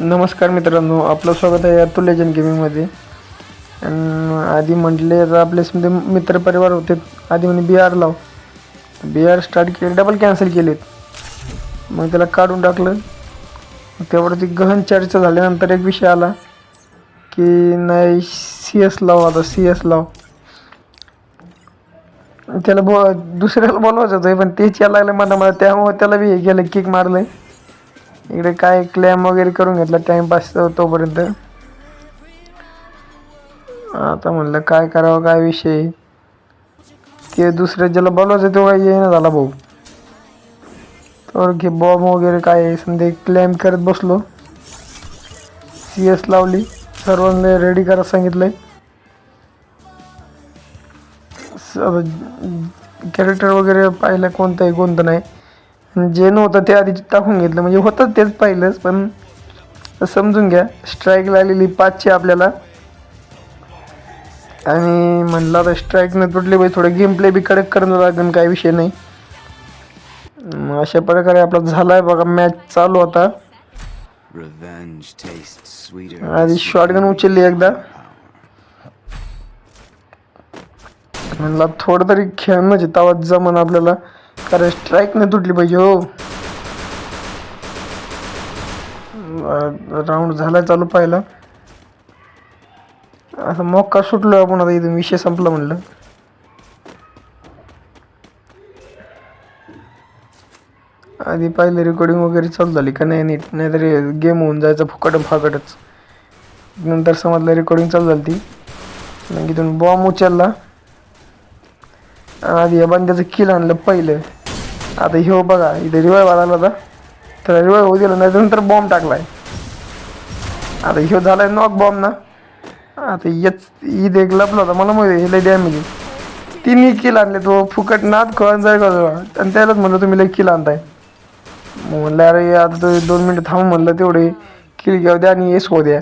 नमस्कार मित्रांनो आपलं स्वागत आहे अतुल लेजन गेमिंगमध्ये आधी म्हटले तर आपल्यासमध्ये समजे मित्रपरिवार होते. आधी म्हणे बी आर लाव. बी आर स्टार्ट केले डबल कॅन्सल केलेत. मग त्याला काढून टाकलं. तेवढं ती गहन चर्चा झाल्यानंतर एक विषय आला की नाही सी एस लाव आता सी एस लाव. त्याला बो दुसऱ्याला बोलवायचं होतं पण तेच यायला लागलं मला मला त्यामुळे त्याला बी हे केलं किक मारलं आहे इकडे काय क्लॅम वगैरे करून घेतला टाईमपास तोपर्यंत. आता म्हणलं काय करावं काय विषय? ते दुसऱ्या ज्याला बोलवायचं तो काही येईना झाला भाऊ. तर घे बॉम्ब वगैरे काय समजे क्लॅम करत बसलो. सी एस लावली. सर्वांना रेडी करायला सांगितलंय. कॅरेक्टर वगैरे पाहिलं कोणतं आहे कोणतं नाही. जे नव्हतं ते आधी टाकून घेतलं. म्हणजे होतं तेच पाहिलंच पण समजून घ्या. स्ट्राईक लागलेली पाचशे आपल्याला. आणि म्हणलं आता स्ट्राईक न तुटले पाहिजे थोडं गेम प्ले बी कडक करणं लागेल काही विषय नाही. मग अशा प्रकारे आपला झाला आहे बघा मॅच चालू होता. आधी शॉटगन उचलली एकदा. म्हणला थोडं तरी खेळणं म्हणजे तवा जमन आपल्याला. कारण स्ट्राईक नाही तुटली पाहिजे हो. राऊंड झाला चालू पाहिला. असं मोक्का सुटलो आपण आता इथून विषय संपला म्हणलं. आधी पाहिलं रेकॉर्डिंग वगैरे चालू झाली का नाही नीट. नाहीतरी गेम होऊन जायचं फुकट फाकटच. नंतर समजलं रेकॉर्डिंग चालू झाली ती. मग इथून बॉम्ब उचलला. आधी या बंद्याचं किल आणलं पहिलं. आता ह्यो बघा इथे रिवाय आला होता तर रिवाय होऊ दिला नाही नंतर बॉम्ब टाकलाय. आता ह्यो झालाय नॉक बॉम्ब ना. आता येच ईद एक लपला होता मला माहिती हे लय डॅमेज तिन्ही किल आणले तो फुकट नाद खळून जाय का आणि त्यालाच म्हणलं तुम्ही लय किल आणताय. मग म्हणलं अरे आता दोन मिनटं थांब म्हणलं तेवढे. किल घेऊ द्या आणि येस हो द्या.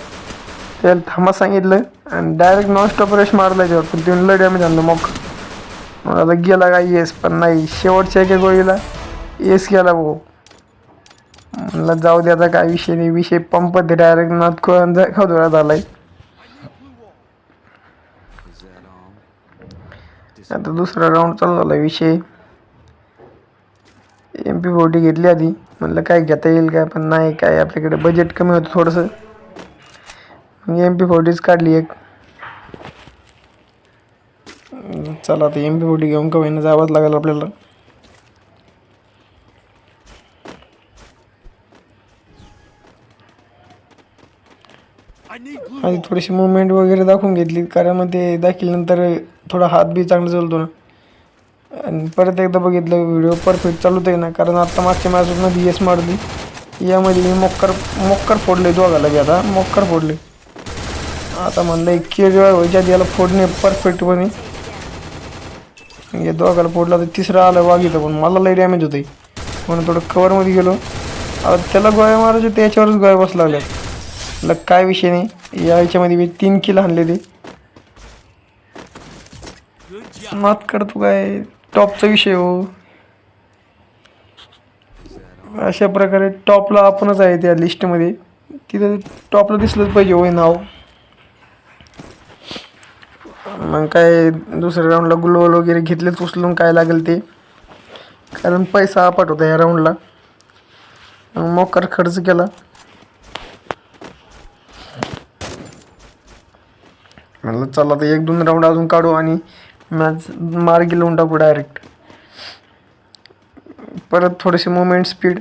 त्याला थांबा सांगितलं आणि डायरेक्ट नॉन स्टॉप रेश मारला त्यावर पण तिने लय डॅमेज आणलं मग मग आता गेला काय येस पण नाही. शेवटच्या एका गोळीला येस गेला भाऊ. म्हणलं जाऊ दे आता काय विषय नाही. विषय पंप ते डायरेक्ट नात कळून जाय झालाय. आता दुसरा राऊंड चालू झाला विषय. एम पी फोर्टी घेतली आधी. म्हणलं काय घेता येईल काय पण नाही काय आपल्याकडे बजेट कमी होतं थोडंसं. एम पी फोर्टीच काढली एक. चला आता एम पी फोर्टी घेऊन का होईना जावंच लागेल आपल्याला? आणि थोडीशी मुवमेंट वगैरे दाखवून घेतली. कारण मग ते दाखवल्यानंतर थोडा हात बी चांगला चालतो ना. आणि परत एकदा बघितलं व्हिडिओ परफेक्ट चालवत आहे ना. कारण आत्ता मागच्या मॅचमध्ये येस मारली. यामध्ये मी मोक्कर मोक्कर फोडले दोघाला बी आता. मोक्कर फोडले. आता म्हणलं एक केळ व्हायच्या याला फोडणे परफेक्टपणे म्हणजे या दोघाला फोडला तर तिसरा आला वागितं पण मला लई डॅमेज होते म्हणून थोडं कवरमध्ये गेलो. आता त्याला गोळ्या मारायचे त्याच्यावरच गोळ्या बस लागल्या म्हणलं काय विषय नाही. या याच्यामध्ये मी तीन किल आणले ते. मात करतो काय? टॉपचा विषय हो. अशा प्रकारे टॉपला आपणच आहे त्या लिस्टमध्ये तिथं टॉपला दिसलंच पाहिजे होय नाव. मग काय दुसऱ्या राऊंडला गुलवल वगैरे घेतलेच उचलून काय लागेल ते. कारण पैसा आपट होता या राऊंडला मग मोकार खर्च केला. म्हणलं चला आता एक दोन राऊंड अजून काढू आणि मॅच मार्गी लावून टाकू डायरेक्ट परत थोडेसे मुवमेंट स्पीड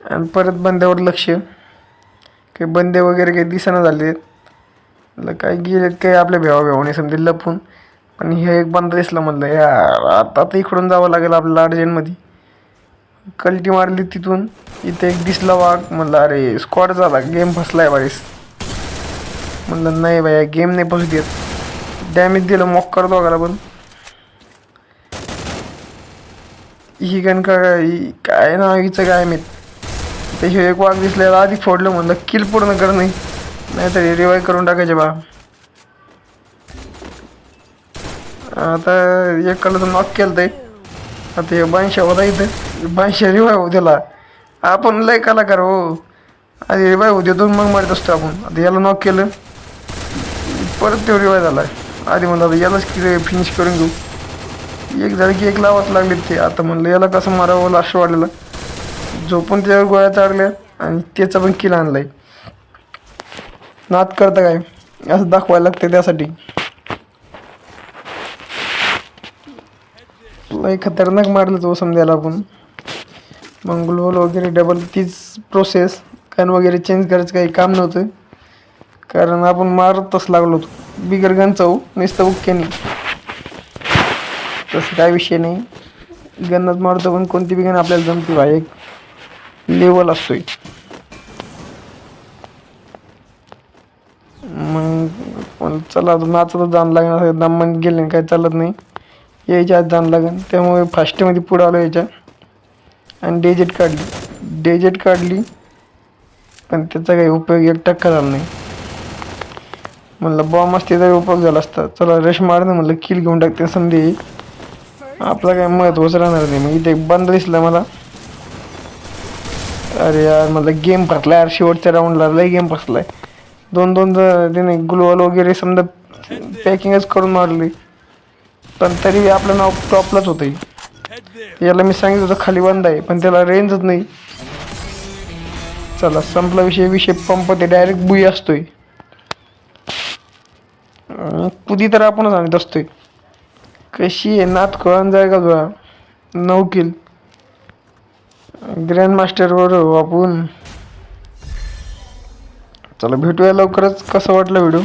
आणि परत बंद्यावर लक्ष. काही बंदे वगैरे काही दिसेना झाले म्हटलं काय गेलेत काय आपल्या भेवा भेवाने समजे लपून. पण हे एक बंद दिसलं म्हणलं यार आता तर इकडून जावं लागेल आपल्याला अर्जंटमध्ये कल्टी मारली तिथून. इथे एक दिसला वाघ म्हटलं अरे स्क्वॉड झाला गेम फसला आहे बाईस म्हणलं नाही बाया गेम नाही फसू देत. डॅमेज दिलं मॉक करतो दोघाला पण. ही गण ही काय ना हिचं काय माहीत. ते हे एक वाघ दिसल्याला आधी फोडलं म्हणलं किल पूर्ण कर नाही. नाहीतरी रिवाय करून टाकायचे बा. आता एक कलर नॉक केलं ते आता हे बांशा होता इथं. बांशा रिवाय होऊ त्याला आपण लय कलाकार हो. आधी रिवाय होते दोन मग मारत असतो आपण. आता याला नॉक केलं परत तो रिवाय झाला. आधी म्हणलं आता यालाच फिनिश करून घेऊ. एक झालं की एक लावाच लागले ते. आता म्हणलं याला कसं मारावं लास्ट वाढलेलं जो झोपून त्याच्यावर गोळ्या चाडल्या आणि त्याचा पण किल आणलाय. नात करता काय? असं दाखवायला लागतं त्यासाठी. लय खतरनाक मारलं तो समजायला आपण. मग वगैरे डबल तीच प्रोसेस गन वगैरे चेंज करायचं काही काम नव्हतं. कारण आपण मारतच लागलो होतो. बिगर गन चव नुसतं उक्क्याने तसं काय विषय नाही. गनच मारतो पण कोणती बी गन आपल्याला जमते बा. एक लेवल असतोय. मग पण चला आता नाचतच जाणं लागणार दमन गेले काही चालत नाही. यायच्या आज जाणं लागेल. त्यामुळे फास्टमध्ये पुढं आलो याच्या. आणि डेजेट काढली. डेजेट काढली. पण त्याचा काही उपयोग एक टक्का झाला नाही. म्हणलं बॉम्ब असते तरी उपयोग झाला असता. चला रश मारणं म्हणलं किल घेऊन टाकते संधी आपलं काय महत्त्वाचं राहणार नाही. मग इथे एक बंद दिसला मला. अरे यार मला गेम फसला यार. शेवटच्या राऊंडला लय गेम फसलाय. दोन दोन ज- ग्लोअल वगैरे समजा पॅकिंगच करून मारली. पण तरी आपलं नाव टॉपलाच होतं याला मी सांगितलं होतं खाली बंद आहे पण त्याला रेंजच नाही. चला संपला विषय. विषय पंप ते डायरेक्ट बुई असतोय. अं, पुदी तर आपणच आणत असतोय. कशी आहे नात कळण जाय का तुला? नऊ किल ग्रँड मास्टरवर आपण. चला भेटूया लवकरच. कसं वाटलं व्हिडिओ